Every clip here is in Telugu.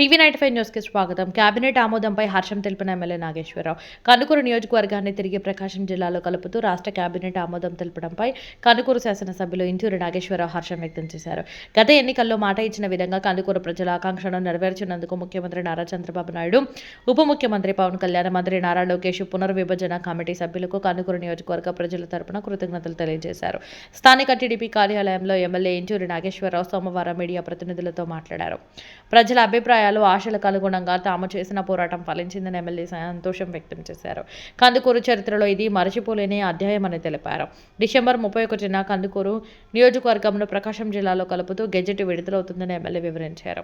టీవీ నైట్ ఫైవ్ న్యూస్కి స్వాగతం. కేబినెట్ ఆమోదంపై హర్షం తెలిపిన ఎమ్మెల్యే నాగేశ్వరరావు. కనుకూరు నియోజకవర్గాన్ని తిరిగి ప్రకాశం జిల్లాలో కలుపుతూ రాష్ట్ర కేబినెట్ ఆమోదం తెలపడంపై కనుకూరు శాసనసభ్యులు ఇంటూరి నాగేశ్వరరావు హర్షం వ్యక్తం చేశారు. గత ఎన్నికల్లో మాట ఇచ్చిన విధంగా కందుకూరు ప్రజల ఆకాంక్షను నెరవేర్చినందుకు ముఖ్యమంత్రి నారా చంద్రబాబు నాయుడు ఉప ముఖ్యమంత్రి పవన్ కళ్యాణ్ మంత్రి నారా లోకేష్ పునర్విభజన కమిటీ సభ్యులకు కందుకూరు నియోజకవర్గ ప్రజల తరపున కృతజ్ఞతలు తెలియజేశారు. స్థానిక టీడీపీ కార్యాలయంలో ఎమ్మెల్యే ఇంటూరి నాగేశ్వరరావు సోమవారం మీడియా ప్రతినిధులతో మాట్లాడారు. ప్రజల అభిప్రాయాలు ఆశలకు అనుగుణంగా తాము చేసిన పోరాటం ఫలించిందని ఎమ్మెల్యే సంతోషం వ్యక్తం చేశారు. కందుకూరు చరిత్రలో ఇది మరచిపోలేని అధ్యాయమని తెలిపారు. డిసెంబర్ ముప్పై ఒకటిన కందుకూరు నియోజకవర్గంను ప్రకాశం జిల్లాలో కలుపుతూ గెజెట్ విడుదలవుతుందని ఎమ్మెల్యే వివరించారు.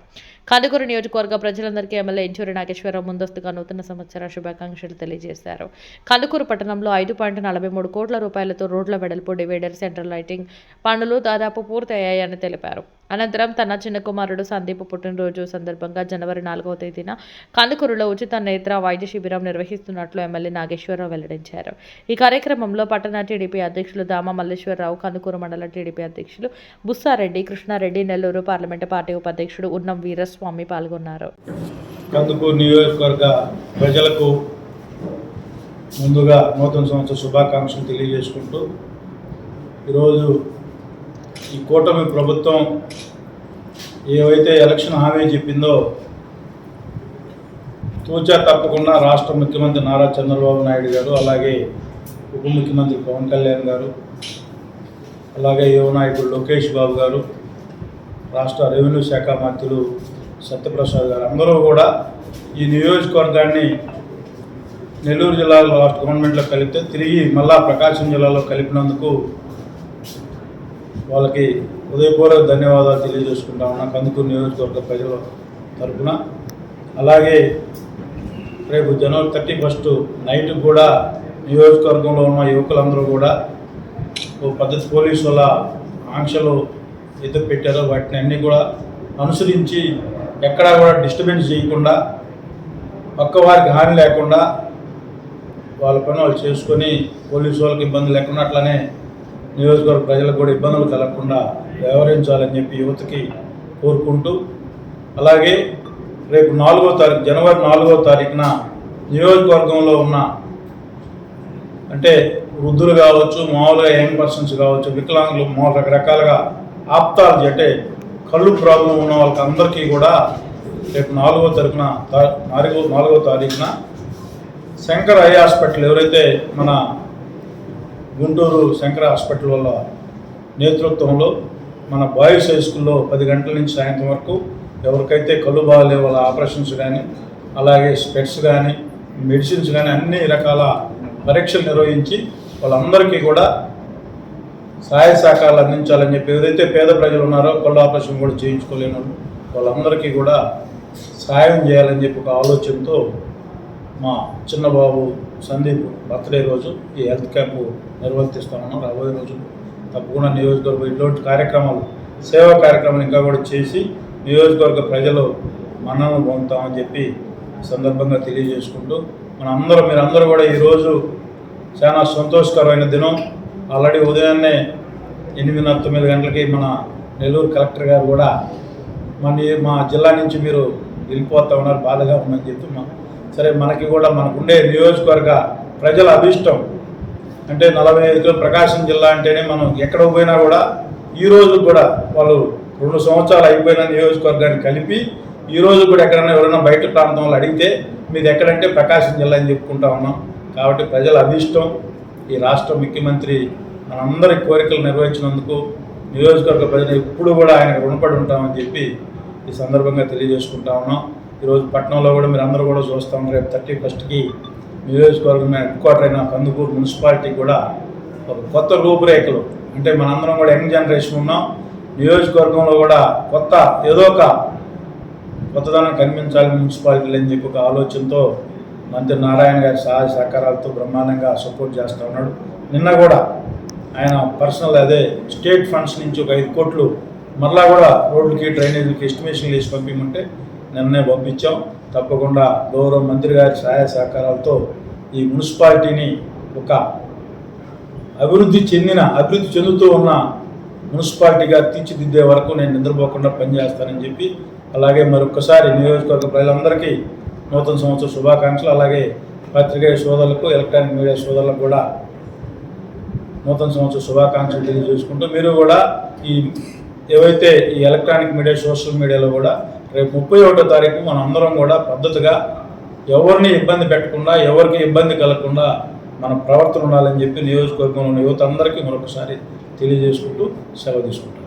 కందుకూరు నియోజకవర్గ ప్రజలందరికీ ఎమ్మెల్యే ఇంచూరి నాగేశ్వరరావు ముందస్తుగా నూతన సంవత్సర శుభాకాంక్షలు తెలియజేశారు. కందుకూరు పట్టణంలో ఐదు పాయింట్ నలభై మూడు కోట్ల రూపాయలతో రోడ్ల వెడల్పు డివైడర్ సెంట్రల్ లైటింగ్ పనులు దాదాపు పూర్తయ్యాయని తెలిపారు. అనంతరం తన చిన్న కుమారుడు సందీప్ పుట్టినరోజు సందర్భంగా జనవరి నాలుగవ తేదీన కందుకూరులో ఉచిత నేత్ర వైద్య శిబిరం నిర్వహిస్తున్నట్లు ఎమ్మెల్యే నాగేశ్వరరావు వెల్లడించారు. ఈ కార్యక్రమంలో పట్టణ టీడీపీ అధ్యక్షులు దామ మల్లేశ్వరరావు కందుకూరు మండల టీడీపీ అధ్యక్షులు బుస్సారెడ్డి కృష్ణారెడ్డి నెల్లూరు పార్లమెంటు పార్టీ ఉపాధ్యక్షుడు ఉన్నం వీరస్వామి పాల్గొన్నారు. కందుకూరు నియోజకవర్గ ప్రజలకు ముందుగా నూతన సంవత్సర శుభాకాంక్షలు తెలియజేసుకుంటూ ఈరోజు ఈ కూటమి ప్రభుత్వం ఏవైతే ఎలక్షన్ హామీ చెప్పిందో తూచా తప్పకుండా రాష్ట్ర ముఖ్యమంత్రి నారా చంద్రబాబు నాయుడు గారు అలాగే ఉప ముఖ్యమంత్రి పవన్ కళ్యాణ్ గారు అలాగే యువ నాయకుడు లోకేష్ బాబు గారు రాష్ట్ర రెవెన్యూ శాఖ మంత్రులు సత్యప్రసాద్ గారు అందరూ కూడా ఈ నియోజకవర్గాన్ని నెల్లూరు జిల్లాలో రాష్ట్ర గవర్నమెంట్లో కలిపితే తిరిగి మళ్ళా ప్రకాశం జిల్లాలో కలిపినందుకు వాళ్ళకి హృదయపూర్వక ధన్యవాదాలు తెలియజేసుకుంటా ఉన్నా. కందుకూరు నియోజకవర్గ ప్రజల తరఫున అలాగే రేపు జనవరి థర్టీ ఫస్ట్ నైట్ కూడా నియోజకవర్గంలో ఉన్న యువకులందరూ కూడా ఓ పద్ధతి పోలీసు వాళ్ళ ఆంక్షలు ఎదురు పెట్టారో వాటిని అన్నీ కూడా అనుసరించి ఎక్కడా కూడా డిస్టర్బెన్స్ చేయకుండా పక్క వారికి హాని లేకుండా వాళ్ళ పని వాళ్ళు చేసుకొని పోలీసు వాళ్ళకి ఇబ్బంది లేకుండా అట్లనే నియోజకవర్గ ప్రజలకు కూడా ఇబ్బందులు కలగకుండా వ్యవహరించాలని చెప్పి యువతకి కోరుకుంటూ అలాగే రేపు నాలుగో తారీఖు జనవరి నాలుగో తారీఖున నియోజకవర్గంలో ఉన్న అంటే వృద్ధులు కావచ్చు మామూలుగా యంగ్ పర్సన్స్ కావచ్చు వికలాంగులు మామూలు రకరకాలుగా ఆప్తాలజీ అంటే కళ్ళు ప్రాబ్లం ఉన్న వాళ్ళకి అందరికీ కూడా రేపు నాలుగో తారీఖున నాలుగో నాలుగో తారీఖున శంకర్ ఐ హాస్పిటల్ ఎవరైతే మన గుంటూరు శంకర హాస్పిటల్ వాళ్ళ నేతృత్వంలో మన బాయ్స్ హై స్కూల్లో పది గంటల నుంచి సాయంత్రం వరకు ఎవరికైతే కళ్ళు బాగాలే వాళ్ళ ఆపరేషన్స్ కానీ అలాగే స్పెట్స్ కానీ మెడిసిన్స్ కానీ అన్ని రకాల పరీక్షలు నిర్వహించి వాళ్ళందరికీ కూడా సహాయ సహకారాలు అందించాలని చెప్పి ఏదైతే పేద ప్రజలు ఉన్నారో కళ్ళు ఆపరేషన్ కూడా చేయించుకోలేని వాళ్ళు వాళ్ళందరికీ కూడా సహాయం చేయాలని చెప్పి ఒక ఆలోచనతో మా చిన్నబాబు సందీప్ బర్త్డే రోజు ఈ హెల్త్ క్యాంపు నిర్వర్తిస్తున్నాము రాబోయే రోజు తప్పకుండా నియోజకవర్గ ఇటువంటి కార్యక్రమాలు సేవా కార్యక్రమాలు ఇంకా కూడా చేసి నియోజకవర్గ ప్రజలు మన్నను పొందుతామని చెప్పి సందర్భంగా తెలియజేసుకుంటూ మన అందరూ మీరందరూ కూడా ఈరోజు చాలా సంతోషకరమైన దినం. ఆల్రెడీ ఉదయాన్నే ఎనిమిదిన్నర తొమ్మిది గంటలకి మన నెల్లూరు కలెక్టర్ గారు కూడా మన మా జిల్లా నుంచి మీరు వెళ్ళిపోతా ఉన్నారు బాధగా ఉందని చెప్పి మా సరే మనకి కూడా మనకుండే నియోజకవర్గ ప్రజల అభిష్టం. అంటే నలభై ఐదు కిలో ప్రకాశం జిల్లా అంటేనే మనం ఎక్కడ పోయినా కూడా ఈ రోజు కూడా వాళ్ళు రెండు సంవత్సరాలు అయిపోయిన నియోజకవర్గాన్ని కలిపి ఈ రోజు కూడా ఎక్కడైనా ఎవరైనా బయట ప్రాంతంలో అడిగితే మీది ఎక్కడంటే ప్రకాశం జిల్లా అని చెప్పుకుంటా ఉన్నాం. కాబట్టి ప్రజల అభిష్టం ఈ రాష్ట్ర ముఖ్యమంత్రి మనందరి కోరికలు నెరవేర్చినందుకు నియోజకవర్గ ప్రజలు ఎప్పుడు కూడా ఆయనకు రుణపడి ఉంటామని చెప్పి ఈ సందర్భంగా తెలియజేసుకుంటా ఉన్నాం. ఈరోజు పట్టణంలో కూడా మీరు అందరూ కూడా చూస్తాం రేపు థర్టీ ఫస్ట్కి నియోజకవర్గం హెడ్ క్వార్టర్ అయిన కందుకూరు మున్సిపాలిటీ కూడా ఒక కొత్త రూపురేఖలు. అంటే మనందరం కూడా యంగ్ జనరేషన్ ఉన్నాం. నియోజకవర్గంలో కూడా కొత్త ఏదో ఒక కొత్తదనం కనిపించాలి మున్సిపాలిటీలు అని చెప్పి ఒక ఆలోచనతో మంత్రి నారాయణ గారి సహాయ సహకారాలతో బ్రహ్మాండంగా సపోర్ట్ చేస్తూ ఉన్నాడు. నిన్న కూడా ఆయన పర్సనల్ అదే స్టేట్ ఫండ్స్ నుంచి ఒక ఐదు కోట్లు మరలా కూడా రోడ్లకి డ్రైనేజీలకి ఎస్టిమేషన్లు వేసి పంపించమంటే నిన్నే పంపించాం. తప్పకుండా గౌరవ మంత్రి గారి సహాయ సహకారాలతో ఈ మున్సిపాలిటీని ఒక అభివృద్ధి చెందిన అభివృద్ధి చెందుతూ ఉన్న మున్సిపాలిటీగా తీర్చిదిద్దే వరకు నేను నిద్రపోకుండా పనిచేస్తానని చెప్పి అలాగే మరొకసారి నియోజకవర్గ ప్రజలందరికీ నూతన సంవత్సర శుభాకాంక్షలు అలాగే పత్రికేయ సోదరులకు ఎలక్ట్రానిక్ మీడియా సోదరులకు కూడా నూతన సంవత్సర శుభాకాంక్షలు తెలియజేసుకుంటూ మీరు కూడా ఈ ఏవైతే ఈ ఎలక్ట్రానిక్ మీడియా సోషల్ మీడియాలో కూడా రేపు ముప్పై ఒకటో తారీఖు మనం అందరం కూడా పద్ధతిగా ఎవరిని ఇబ్బంది పెట్టకుండా ఎవరికి ఇబ్బంది కలగకుండా మన ప్రవర్తన ఉండాలని చెప్పి నియోజకవర్గంలోని యువత అందరికీ మరొకసారి తెలియజేసుకుంటూ సెలవు తీసుకుంటాం